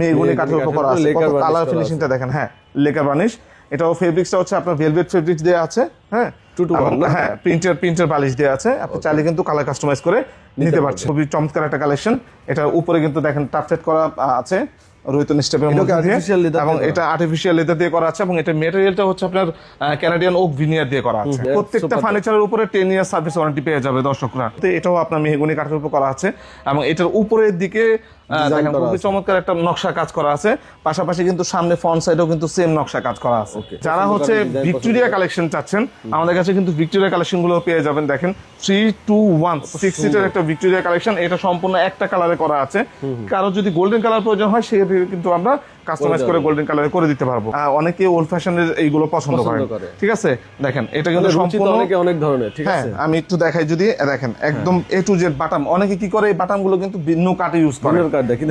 মেহগুনি কাঠের উপর করা আছে। কালার ফিনিশিংটা দেখেন হ্যাঁ লেকার বার্নিশ এটাও ফেব্রিক্সটা হচ্ছে আপনার ভেলভেট ফেব্রিক্স দেওয়া আছে হ্যাঁ? হ্যাঁ প্রিন্টার প্রিন্টার বালিশ দেওয়া আছে। আপনি চাইলে কিন্তু কালার কাস্টমাইজ করে নিতে পারছেন। খুবই চমৎকার একটা কালেকশন উপরে কিন্তু দেখেন টাপসেট করা আছে রোহিতন স্টেপের মধ্যে এবং এটা আর্টিফিশিয়াল লেদার দিয়ে করা আছে এবং এটা মেটেরিয়ালটা হচ্ছে আপনার ক্যানাডিয়ান ওক ভিনিয়ার দিয়ে করা আছে। প্রত্যেকটা. ফার্নিচারের উপরে টেন ইয়ার সার্ভিস ওয়ারেন্টি পেয়ে যাবে দর্শকরা। তো এটাও আপনার মেহগুনি কাঠের উপর করা আছে। এবং এটার উপরের দিকে দেখেন খুবই চমৎকার একটা নকশা কাজ করা আছে। পাশাপাশি কিন্তু সামনে ফ্রন্ট সাইডেও কিন্তু সেম নকশা কাজ করা আছে। যারা হচ্ছে ভিক্টোরিয়া কালেকশন চাচ্ছেন। আমাদের কাছে কিন্তু ভিক্টোরিয়া কালেকশনগুলো পেয়ে যাবেন দেখেন থ্রি টু ওয়ান সিক্স সিটের একটা ভিক্টোরিয়া কালেকশন এটা সম্পূর্ণ একটা কালারে করা আছে। কারও যদি গোল্ডেন কালার প্রয়োজন হয় সেক্ষেত্রে কিন্তু আমরা কাস্টমাইজ করে গোল্ডেন কালারে করে দিতে পারব। অনেকে ওল্ড ফ্যাশনের এইগুলো পছন্দ করে। ঠিক আছে? দেখেন এটা কিন্তু সম্পূর্ণ অনেকে অনেক ধরনের ঠিক হ্যাঁ আছে? আমি একটু দেখাই যদি দেখেন একদম এ টু জেড বাটাম অনেকে কি করে এই বাটামগুলো কিন্তু ভিন্ন কাটে ইউজ করে।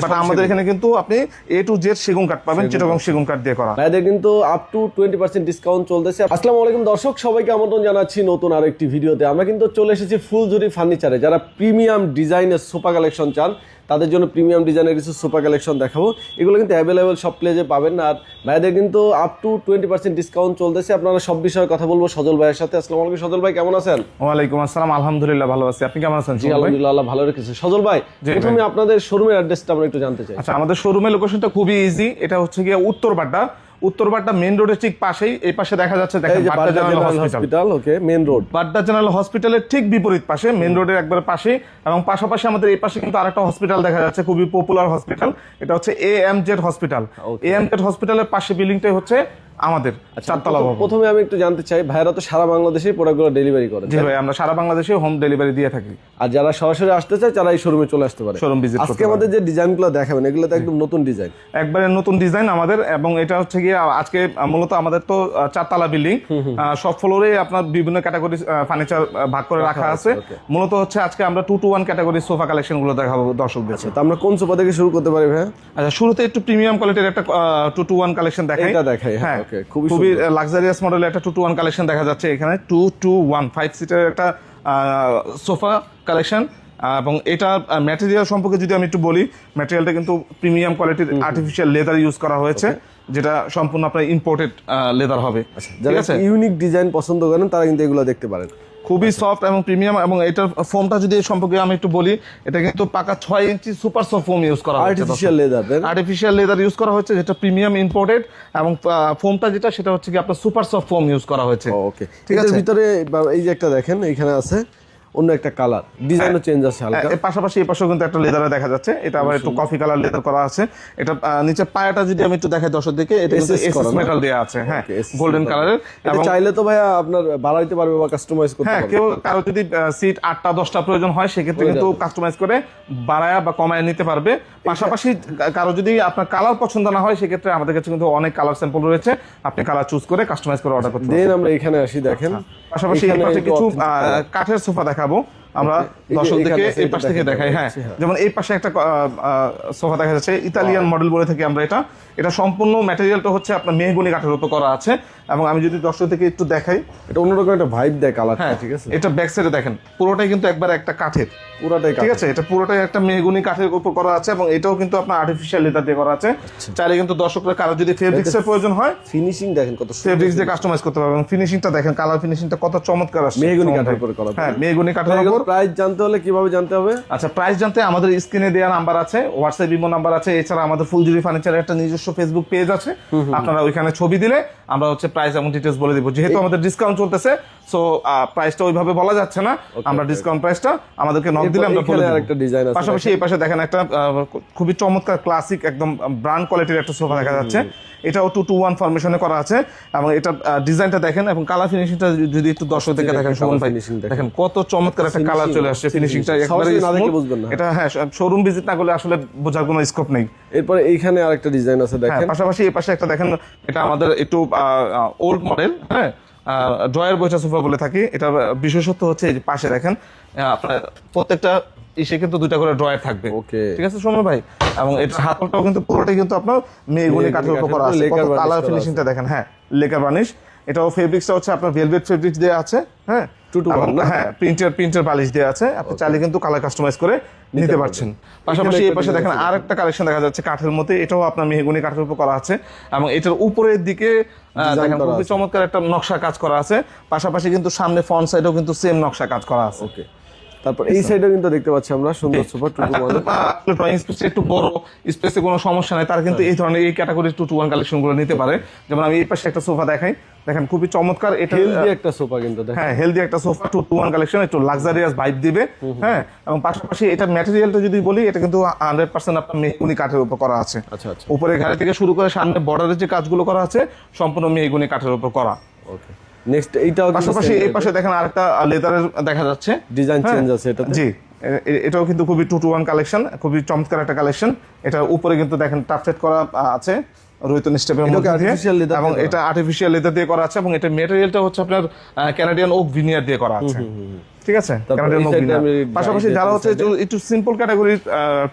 বাট আমাদের। এখানে কিন্তু আপনি এ টু জেড সেগুন কাঠ পাবেন চিটাগং সেগুন কাঠ দিয়ে করা। ভাইদের কিন্তু up to twenty percent discount চলতেছে। আসসালামু আলাইকুম দর্শক সবাইকে আমন্ত্রণ জানাচ্ছি নতুন আরেকটি ভিডিওতে। আমরা কিন্তু চলে এসেছি ফুলঝুরি ফার্নিচারে যারা প্রিমিয়াম ডিজাইনের সোফা কালেকশন চান তাদের জন্য প্রিমিয়াম ডিজাইনের কিছু সোফা কালেকশন দেখাবো। এগুলো কিন্তু অ্যাভেলেবেল সব প্লেজে পাবেন আর ভাইদের কিন্তু up to twenty percent discount চলতেছে। আপনারা সব বিষয়ে কথা বলব সজল ভাইয়ের সাথে। আসসালামু আলাইকুম সজল ভাই কেমন আছেন? ওয়ালাইকুম আসসালাম আলহামদুলিল্লাহ ভালো আছি। আপনি কেমন আছেন জি? আলহামদুলিল্লাহ ভালো রেখেছে। সজল ভাই। প্রথমে আপনাদের শোরুমের অ্যাড্রেসটা আমরা একটু জানতে চাই। আচ্ছা আমাদের শোরুমের লোকেশনটা খুবই ইজি এটা হচ্ছে গিয়ে উত্তর বাড্ডা উত্তর বাড্ডা মেন রোডের ঠিক পাশেই এই পাশে দেখা যাচ্ছে hospital okay main road Badda general হসপিটালের ঠিক বিপরীত পাশে মেন রোডের একবার পাশে এবং পাশাপাশি আমাদের এই পাশে কিন্তু আরেকটা হসপিটাল দেখা যাচ্ছে খুবই পপুলার হসপিটাল এটা হচ্ছে A M Z hospital A M Z হসপিটালের পাশে বিল্ডিংটাই হচ্ছে আমাদের চারতলা ভবন। প্রথমে আমি একটু জানতে চাই ভাইরা তো সারা বাংলাদেশে প্রোডাক্টগুলো ডেলিভারি করে জি ভাই আমরা সারা বাংলাদেশে হোম ডেলিভারি দিয়ে থাকি। আর যারা সরাসরি আসতে চায় তারা এই শোরুমে চলে আসতে পারে। Showroom visit আজকে আমাদের যে ডিজাইনগুলো দেখাবেন এগুলো তো একদম নতুন ডিজাইন একবারে নতুন ডিজাইন আমাদের এবং এটা হচ্ছে গিয়ে আজকে মূলত আমাদের তো চারতলা বিল্ডিং সব ফ্লোরে আপনার বিভিন্ন ক্যাটাগরি ফার্নিচার ভাগ করে রাখা আছে। মূলত হচ্ছে আজকে আমরা two two one category sofa কালেকশনগুলো দেখাবো দর্শকদের তো আমরা কোন সোফা থেকে শুরু করতে পারি ভাই আচ্ছা শুরুতে একটু প্রিমিয়াম কোয়ালিটির একটা টু টু ওয়ান কালেকশন দেখাই। এটা দেখাই, হ্যাঁ, okay, খুবই খুবই লাক্সারিয়াস মডেলের একটা টু টু ওয়ান কালেকশন দেখা যাচ্ছে এখানে। টু টু ওয়ান ফাইভ সিটের একটা সোফা কালেকশন এবং এটা ম্যাটেরিয়াল সম্পর্কে যদি আমি একটু বলি ম্যাটেরিয়ালটা কিন্তু প্রিমিয়াম কোয়ালিটির আর্টিফিশিয়াল লেদার ইউজ করা হয়েছে যেটা সম্পূর্ণ আপনার ইম্পোর্টেড লেদার হবে। ঠিক আছে? ইউনিক ডিজাইন পছন্দ করেন তারা কিন্তু এগুলো দেখতে পারেন। খুবই সফট এবং প্রিমিয়াম এবং এটার ফোমটা যদি সম্পর্কে আমি একটু বলি এটা কিন্তু পাকা ছয় ইঞ্চি সুপার সফট ফোম ইউজ করা artificial leather artificial leather use করা হয়েছে যেটা প্রিমিয়াম ইম্পোর্টেড এবং ফোমটা যেটা সেটা হচ্ছে কি আপনার সুপার সফট ফোম ইউজ করা হয়েছে ওকে ঠিক আছে। ভিতরে এই যে একটা দেখেন এখানে আছে অন্য একটা কালার ডিজাইনও চেঞ্জ আছে হালকা। এর পাশাপাশি এই পাশেও কিন্তু একটা লেদারে দেখা যাচ্ছে। এটা আবার একটু কফি কালার লেদার করা আছে। এটা নিচে পায়াটা যদি আমি একটু দেখাই দর্শক দিকে এটা কিন্তু মেটাল দেওয়া আছে। হ্যাঁ গোল্ডেন। কালারের এটা চাইলে তো ভাইয়া আপনার বাড়াইতে পারবে বা কাস্টমাইজ করতে হ্যাঁ পারবে। কেউ কারও যদি সিট আটটা দশটা প্রয়োজন হয় সেক্ষেত্রে হয়ে কিন্তু কাস্টমাইজ করে বাড়ায়া বা কমায় নিতে পারবে। পাশাপাশি কারও যদি আপনার কালার পছন্দ না হয় সেক্ষেত্রে আমাদের কাছে কিন্তু অনেক কালার স্যাম্পল রয়েছে। আপনি কালার চুজ করে কাস্টমাইজ করে অর্ডার করতে পারবেন। দেন আমরা এখানে আসি দেখেন। পাশাপাশি এখানে কিছু কাঠের সোফা দেখাবো। আমরা দর্শকদেরকে এই পাশ থেকে দেখাই হ্যাঁ। হ্যাঁ। যেমন এই পাশে একটা সোফা দেখা যাচ্ছে ইতালিয়ান মডেল বলে থাকি আমরা এটা। এটা সম্পূর্ণ ম্যাটেরিয়ালটা হচ্ছে আপনার মেহগুনি কাঠের উপর করা আছে। এবং আমি যদি দর্শক থেকে একটু দেখাই। এটা অন্যরকম একটা ভাইব দেয় কালার হ্যাঁ ঠিক আছে? এটা ব্যাক সাইডে দেখেন পুরোটাই কিন্তু একবার একটা কাঠের। পুরাটাই ঠিক আছে এটা পুরোটাই একটা মেহগুনি কাঠের উপর করা আছে এবং এটাও কিন্তু আপনার আর্টিফিশিয়াল লেদার দিয়ে করা আছে। আচ্ছা। চাইলে কিন্তু দর্শকরা কারও যদি ফেব্রিক্স এর প্রয়োজন হয় ফিনিশিং দেখেন কত ফেব্রিক্স দিয়ে কাস্টমাইজ করতে পারবে এবং ফিনিশিংটা দেখেন কালার ফিনিশিংটা কত চমৎকার আসছে। মেহগনি কাঠের। উপরে করা। হ্যাঁ মেহগুনি কাঠের উপর। প্রাইস জানতে হলে কীভাবে জানতে হবে? আচ্ছা প্রাইস জানতে আমাদের স্ক্রিনে দেওয়া নাম্বার আছে হোয়াটসঅ্যাপ ইমো নাম্বার আছে এছাড়া আমাদের ফুলজুরি ফার্নিচারের একটা নিজস্ব ফেসবুক পেজ আছে। আপনারা ওইখানে ছবি দিলে আমরা হচ্ছে প্রাইস এবং ডিটেলস বলে দিব। যেহেতু আমাদের ডিসকাউন্ট চলতেছে সো প্রাইসটা ওইভাবে বলা যাচ্ছে না। আমরা ডিসকাউন্ট প্রাইসটা আমাদেরকে বলে ডিজাইন আছে পাশাপাশি এই পাশে দেখেন একটা খুবই চমৎকার ক্লাসিক একদম ব্র্যান্ড কোয়ালিটির একটা সোফা দেখা যাচ্ছে। এটাও টু টু ওয়ান ফরমেশনে করা আছে এবং এটা ডিজাইনটা দেখেন এবং কালার ফিনিশিংটা যদি একটু দর্শক দেখে দেখেন colour সুমন ভাই দেখেন। কত চমৎকার একটা কালার চলে আসছে ফিনিশিংটা একবারে না দেখলে বুঝবেন না। এটা হ্যাঁ শোরুম ভিজিট না করলে আসলে বোঝার কোনো স্কোপ নেই। এরপরে এইখানে আরেকটা ডিজাইন আছে হ্যাঁ দেখেন। পাশাপাশি এই পাশে একটা দেখেন এটা আমাদের একটু ওল্ড মডেল হ্যাঁ? ড্রয়ার বইটা সোফা বলে থাকি। এটা বিশেষত্ব হচ্ছে এই যে পাশে দেখেন আপনার প্রত্যেকটা ইসে কিন্তু দুইটা করে ড্রয়ার থাকবে। ওকে। ঠিক আছে সোমন ভাই? এবং এটা হাতলটাও কিন্তু পুরোটাই কিন্তু আপনার মেহগনি কাঠের উপর করা আছে। কালার ফিনিশিংটা দেখেন হ্যাঁ লেকার বার্নিশ এটাও ফেব্রিক্সটা হচ্ছে আপনার ভেলভেট ফেব্রিক্স দেওয়া আছে হ্যাঁ হ্যাঁ প্রিন্টার প্রিন্টার বালিশ দেওয়া আছে। আপনি চাইলে কিন্তু কালার কাস্টমাইজ করে নিতে পারছেন। পাশাপাশি এই পাশে দেখেন design আর একটা কালেকশন দেখা যাচ্ছে কাঠের মধ্যে। এটাও আপনার মেহগুনি কাঠের উপর করা আছে এবং এটার উপরের দিকে আহ, দেখেন খুবই চমৎকার একটা নকশা কাজ করা আছে। পাশাপাশি কিন্তু সামনে ফ্রন্ট সাইডেও কিন্তু সেম নকশা কাজ করা আছে। ওকে তারপর এই সাইডেও কিন্তু দেখতে পাচ্ছি আমরা সুন্দর sofa two two one drawing space একটু বড় স্পেসে কোনো সমস্যা নাই। তার কিন্তু এই ধরনের এই ক্যাটাগরি টু টু ওয়ান কালেকশনগুলো নিতে পারে। যেমন আমি এই পাশে একটা সোফা দেখাই। দেখেন খুবই চমৎকার এটা হেলদি একটা সোফা কিন্তু দেখেন। হ্যাঁ হেলদি একটা sofa two two one collection একটু লাক্সারিয়াস ভাইব দিবে। হ্যাঁ এবং পাশাপাশি এটা ম্যাটেরিয়ালটা যদি বলি এটা কিন্তু হান্ড্রেড পার্সেন্ট আপনার মেহগুনি কাঠের উপর করা আছে। আচ্ছা আচ্ছা। উপরে ঘাড়ি থেকে শুরু করে সামনে বর্ডারের যে কাজগুলো করা আছে সম্পূর্ণ মেহগুনি কাঠের উপর করা। ওকে নেক্সট এইটাও পাশাপাশি এই পাশে দেখেন আরেকটা লেদারের দেখা যাচ্ছে। ডিজাইন হ্যাঁ। চেঞ্জ আছে এটা জি এটাও কিন্তু খুবই টু টু ওয়ান কালেকশন খুবই চমৎকার একটা কালেকশন এটার উপরে কিন্তু দেখেন টাফেট করা আছে রোহিতন স্টেপের মধ্যে। এবং এটা আর্টিফিশিয়াল লেদার দিয়ে করা আছে এবং এটা মেটেরিয়ালটা হচ্ছে আপনার ক্যানাডিয়ান ওক ভিনিয়ার দিয়ে করা আছে। ঠিক আছে? পাশাপাশি যারা হচ্ছে একটু সিম্পল ক্যাটাগরির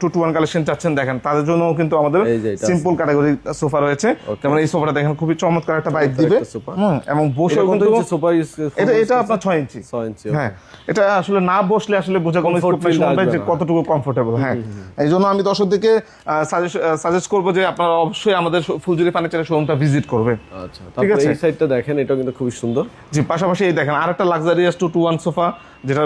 টু টু ওয়ান কালেকশন চাচ্ছেন দেখেন তাদের জন্য কিন্তু আমাদের এটা সিম্পল ক্যাটাগরির সোফা রয়েছে। যেমন এই সোফাটা দেখেন খুবই চমৎকার একটা বাইক দিবে। এবং বসেও কিন্তু সোফা এটা এটা আপনার ছয় ইঞ্চি ছয় ইঞ্চি হ্যাঁ এটা আসলে না বসলে আসলে বোঝা কোনো যে কতটুকু কমফোর্টেবল হ্যাঁ। এই জন্য আমি দর্শকদেরকে সাজেস্ট করব যে আপনারা অবশ্যই আমাদের ফুলজুরি ফার্নিচারের শোরুমটা ভিজিট করবে আচ্ছা তারপর আছে। এই সাইডটা দেখেন এটাও কিন্তু খুবই সুন্দর। জি পাশাপাশি এই দেখেন আরেকটা luxurious two two one sofa যেটা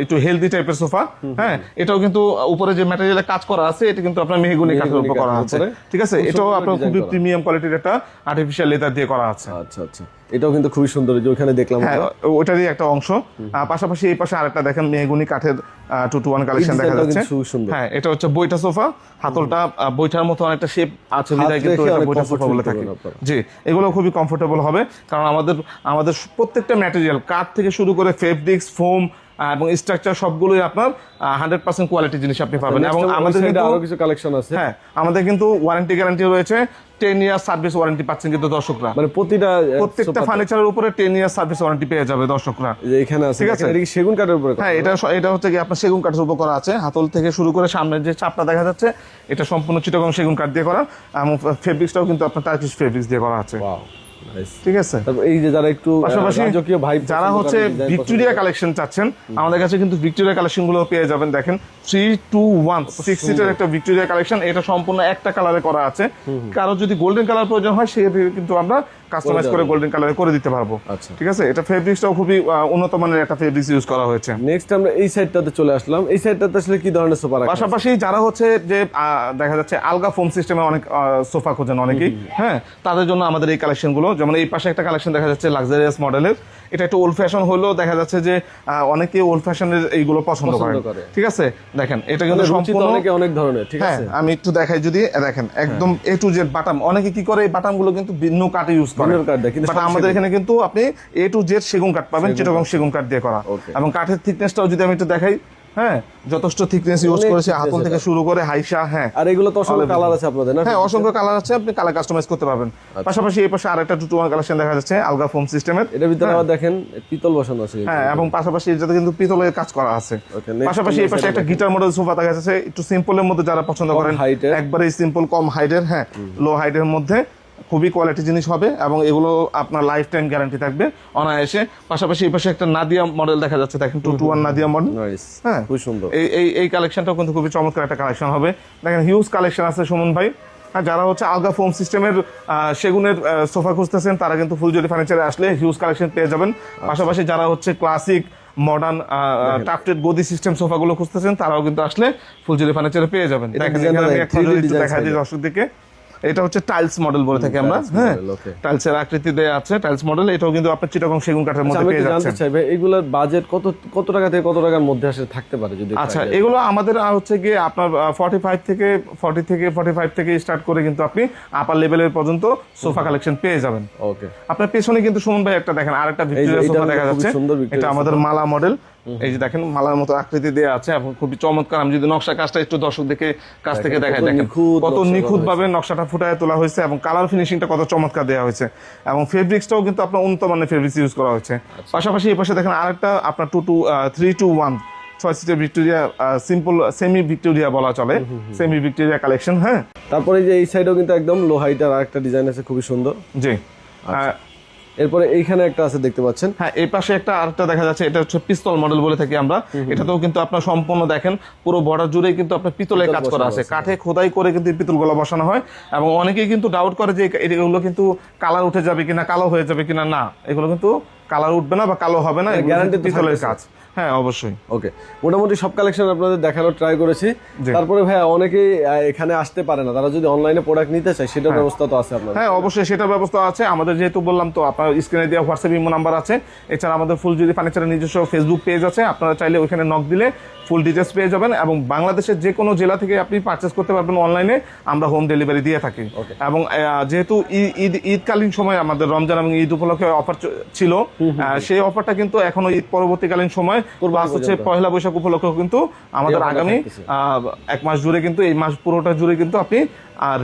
একটু হেলদি টাইপের সোফা হ্যাঁ? এটাও কিন্তু উপরে যে ম্যাটেরিয়ালে কাজ করা আছে এটা কিন্তু আপনার মেহগুনি কাঠের উপর করা আছে। ঠিক আছে? এটাও আপনার খুবই প্রিমিয়াম কোয়ালিটির একটা আর্টিফিশিয়াল লেদার দিয়ে করা আছে। আচ্ছা আচ্ছা। এটাও কিন্তু খুবই সুন্দর যে ওখানে দেখলাম হ্যাঁ ওটারই একটা অংশ। পাশাপাশি এই পাশে আরেকটা দেখেন মেহগুনি কাঠের টু টু ওয়ান কালেকশন দেখা যাচ্ছে। খুবই সুন্দর। হ্যাঁ এটা হচ্ছে বইটা সোফা। হাতলটা বইটার মতো অনেকটা শেপ আছে বিদায় কিন্তু এটা বইটা সোফা বলে থাকে। জি এগুলো খুবই কমফোর্টেবল হবে। কারণ আমাদের আমাদের প্রত্যেকটা ম্যাটেরিয়াল কাঠ থেকে শুরু করে ফেব্রিক্স ফোম এবং স্ট্রাকচার সবগুলোই আপনার হান্ড্রেড পার্সেন্ট কোয়ালিটি জিনিস আপনি পাবেন। এবং আমাদের কিন্তু আরও কিছু কালেকশন আছে। হ্যাঁ আমাদের কিন্তু ওয়ারেন্টি গ্যারান্টি রয়েছে। টেন ইয়ার সার্ভিস ওয়ারেন্টি পাচ্ছেন কিন্তু দর্শকরা। মানে প্রতিটা প্রত্যেকটা ফার্নিচারের উপরে টেন ইয়ার সার্ভিস ওয়ারেন্টি পেয়ে যাবে দর্শকরা। এখানে আছে ঠিক আছে। এটা কি সেগুন কাঠের উপরে হ্যাঁ এটা এটা হচ্ছে কি আপনার সেগুন কাঠের উপর করা আছে। হাতল থেকে শুরু করে সামনের যে চাপটা দেখা যাচ্ছে এটা সম্পূর্ণ চিটাগং সেগুন কাঠ দিয়ে করা। এবং ফেব্রিক্সটাও কিন্তু আপনার টার্কিশ ফেব্রিক্স দিয়ে করা আছে। ঠিক আছে? এই যে যারা একটু পাশাপাশি ভাই যারা হচ্ছে ভিক্টোরিয়া কালেকশন চাচ্ছেন আমাদের কাছে কিন্তু ভিক্টোরিয়া কালেকশনগুলো পেয়ে যাবেন দেখেন থ্রি টু ওয়ান সিক্স সিটের একটা ভিক্টোরিয়া কালেকশন এটা সম্পূর্ণ একটা কালারে করা আছে। কারও যদি গোল্ডেন কালার প্রয়োজন হয় সে কিন্তু আমরা কাস্টমাইজ করে গোল্ডেন কালারে করে দিতে পারব। আচ্ছা। ঠিক আছে? এটা ফেব্রিক্সটাও খুবই উন্নত মানের একটা ফেব্রিক্স ইউজ করা হয়েছে। নেক্সট আমরা এই সাইডটাতে চলে আসলাম। এই সাইডটাতে আসলে কি ধরনের সোফা পাশাপাশি যারা হচ্ছে যে দেখা যাচ্ছে আলগা ফোম সিস্টেমে অনেক সোফা খোঁজেন অনেকেই। হ্যাঁ? তাদের জন্য আমাদের এই কালেকশনগুলো যেমন এই পাশে একটা কালেকশন দেখা যাচ্ছে লাক্সারিয়াস মডেলের এটা একটু ওল্ড ফ্যাশন হলেও দেখা যাচ্ছে যে অনেকে ওল্ড ফ্যাশনের এইগুলো পছন্দ করে। ঠিক আছে? দেখেন এটা কিন্তু সম্পূর্ণ অনেকে অনেক ধরনের ঠিক হ্যাঁ আছে? আমি একটু দেখাই যদি দেখেন একদম এ টু জেড বাটাম অনেকে কি করে এই বাটামগুলো কিন্তু ভিন্ন কাঠে ইউজ করে। বাট আমাদের এখানে কিন্তু আপনি এ টু জেড সেগুন কাঠ পাবেন চিটাগং সেগুন কাঠ দিয়ে করা. এবং কাঠের থিকনেসটাও যদি আমি একটু দেখাই হ্যাঁ যথেষ্ট থিকনেস ইউজ করেছে হাতল থেকে শুরু করে হাইসা হ্যাঁ। আর এগুলো তো অসংখ্য কালার আছে আপনাদের না? হ্যাঁ অসংখ্য কালার আছে আপনি কালার কাস্টমাইজ করতে পারবেন। আচ্ছা। পাশাপাশি এই পাশে আরেকটা টু ওয়ান কালেকশন দেখা যাচ্ছে আলগা ফোম সিস্টেমের এটার ভিতরে আবার দেখেন পিতল বসানো আছে হ্যাঁ এবং পাশাপাশি এটাতে কিন্তু পিতলের কাজ করা আছে। পাশাপাশি এই পাশে একটা গিটার মডেল সোফা দেখা যাচ্ছে একটু সিম্পলের মধ্যে যারা পছন্দ করেন একবারে সিম্পল কম হাইটের হ্যাঁ লো হাইটের মধ্যে। খুবই কোয়ালিটি জিনিস হবে এবং এগুলো আপনার লাইফ টাইম গ্যারান্টি থাকবে। অনায়াসে। পাশাপাশি এই পাশে একটা নাদিয়া মডেল দেখা যাচ্ছে দেখেন two two one Nadia model হ্যাঁ। খুব সুন্দর। এই এই এই কালেকশনটাও কিন্তু খুবই চমৎকার একটা কালেকশন হবে। দেখেন হিউজ কালেকশন আছে সুমন ভাই। হ্যাঁ যারা হচ্ছে আলগা ফোম সিস্টেমের সেগুনের সোফা খুঁজতেছেন তারা কিন্তু ফুলজুরি ফার্নিচারে আসলে হিউজ কালেকশন পেয়ে যাবেন। আচ্ছা। পাশাপাশি যারা হচ্ছে ক্লাসিক মডার্ন টাফটেড গদি সিস্টেম সোফাগুলো খুঁজতেছেন তারাও কিন্তু আসলে ফুলজুরি ফার্নিচারে পেয়ে যাবেন। এটা দেখেন design এখানে আমি দেখেন, একটা 3D যদি একটু design দেখাই দিই side এ। এটা হচ্ছে টাইলস মডেল বলে থাকি আমরা। হ্যাঁ. টাইলসের আকৃতি দেওয়া আছে টাইলস মডেল এটাও কিন্তু আপনার চিটাগং সেগুন কাঠের আচ্ছা, মধ্যে পেয়ে একটু জানতে যাচ্ছেন চাই এগুলোর বাজেট কত কত টাকা থেকে কত টাকার মধ্যে আসলে থাকতে পারে যদি আচ্ছা এগুলো আমাদের হচ্ছে গিয়ে আপনার ফর্টি ফাইভ থেকে ফর্টি থেকে ফর্টি ফাইভ থেকে স্টার্ট করে কিন্তু আপনি আপার লেভেলের পর্যন্ত সোফা কালেকশন পেয়ে যাবেন। ওকে আপনার পেছনে কিন্তু সুমন ভাই একটা দেখেন আরেকটা ভিক্টোরিয়া সোফা দেখা যাচ্ছে। এটা আমাদের মালা মডেল এই যে দেখেন মালার মতো আকৃতি দেওয়া আছে এবং খুবই চমৎকার। আমি যদি নকশা কাজটা একটু দর্শকদেরকে কাছ থেকে দেখাই দেখেন কত নিখুঁত ভাবে নকশাটা ফুটায় তোলা হয়েছে এবং কালার ফিনিশিংটা কত চমৎকার দেওয়া হয়েছে। এবং ফেব্রিক্সটাও কিন্তু আপনার উন্নত মানের ফেব্রিক্স ইউজ করা হয়েছে। আচ্ছা। পাশাপাশি এই পাশে দেখেন আরেকটা আপনার two two three two one ছয় সিটের ভিক্টোরিয়া সিম্পল সেমি ভিক্টোরিয়া বলা চলে। সেমি ভিক্টোরিয়া কালেকশন হ্যাঁ। তারপরে যে এই সাইডেও কিন্তু একদম লোহাইটার আরেকটা ডিজাইন আছে খুবই সুন্দর। জি। আচ্ছা। এরপরে এইখানে একটা আছে দেখতে পাচ্ছেন। হ্যাঁ এই পাশে একটা আরেকটা দেখা যাচ্ছে এটা হচ্ছে পিস্তল মডেল বলে থাকি আমরা। এটাতেও কিন্তু আপনার সম্পূর্ণ দেখেন পুরো বর্ডার জুড়েই কিন্তু আপনার পিতলের কাজ করা আছে। কাঠে খোদাই করে কিন্তু পিতল গলা বসানো হয় এবং অনেকেই কিন্তু ডাউট করে যে এগুলো কিন্তু কালার উঠে যাবে কিনা কালো হয়ে যাবে কিনা না। এগুলো কিন্তু কালার উঠবে না বা কালো হবে না তো পিতলের। কাজ। হ্যাঁ অবশ্যই। ওকে মোটামুটি সব কালেকশন আপনাদের দেখানোর ট্রাই করেছি। তারপরে ভাই অনেকেই এখানে আসতে পারে না। তারা যদি অনলাইনে প্রোডাক্ট নিতে চায় সেটার ব্যবস্থা তো আছে আপনার হ্যাঁ অবশ্যই সেটার ব্যবস্থা আছে। আমাদের যেহেতু বললাম তো আপনার স্ক্রিনে দেওয়া হোয়াটসঅ্যাপ ইমো নাম্বার আছে। এছাড়া আমাদের ফুল যদি ফার্নিচারের নিজস্ব ফেসবুক পেজ আছে আপনারা চাইলে ওইখানে নক দিলে ফুল ডিটেলস পেয়ে যাবেন এবং বাংলাদেশের যে কোনো জেলা থেকে আপনি পারচেস করতে পারবেন অনলাইনে আমরা হোম ডেলিভারি দিয়ে থাকি। এবং যেহেতু ঈদ ঈদকালীন সময় আমাদের রমজান এবং ঈদ উপলক্ষে অফার ছিল সেই অফারটা কিন্তু এখনও ঈদ পরবর্তীকালীন সময় প্লাস হচ্ছে পয়লা বৈশাখ উপলক্ষে কিন্তু আমাদের আগামী এক মাস জুড়ে কিন্তু এই মাস পুরোটা জুড়ে কিন্তু আপনি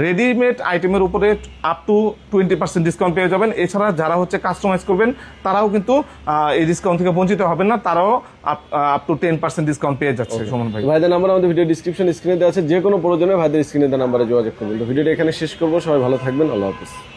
রেডিমেড আইটেমের উপরে up to twenty percent discount পেয়ে যাবেন। এছাড়া যারা হচ্ছে কাস্টমাইজ করবেন তারাও কিন্তু এই ডিসকাউন্ট থেকে বঞ্চিত হবেন না। তারাও up to ten percent discount পেয়ে যাচ্ছে সুমন ভাই। ভাইদের নাম্বার আমাদের ভিডিও ডিসক্রিপশন স্ক্রিনে দেওয়া আছে। যে কোনো প্রয়োজনে ভাইদের স্ক্রিনে দেওয়া নাম্বারে যোগাযোগ করবেন তো ভিডিওটা এখানে শেষ করব। সবাই ভালো থাকবেন। আল্লাহ হাফিজ।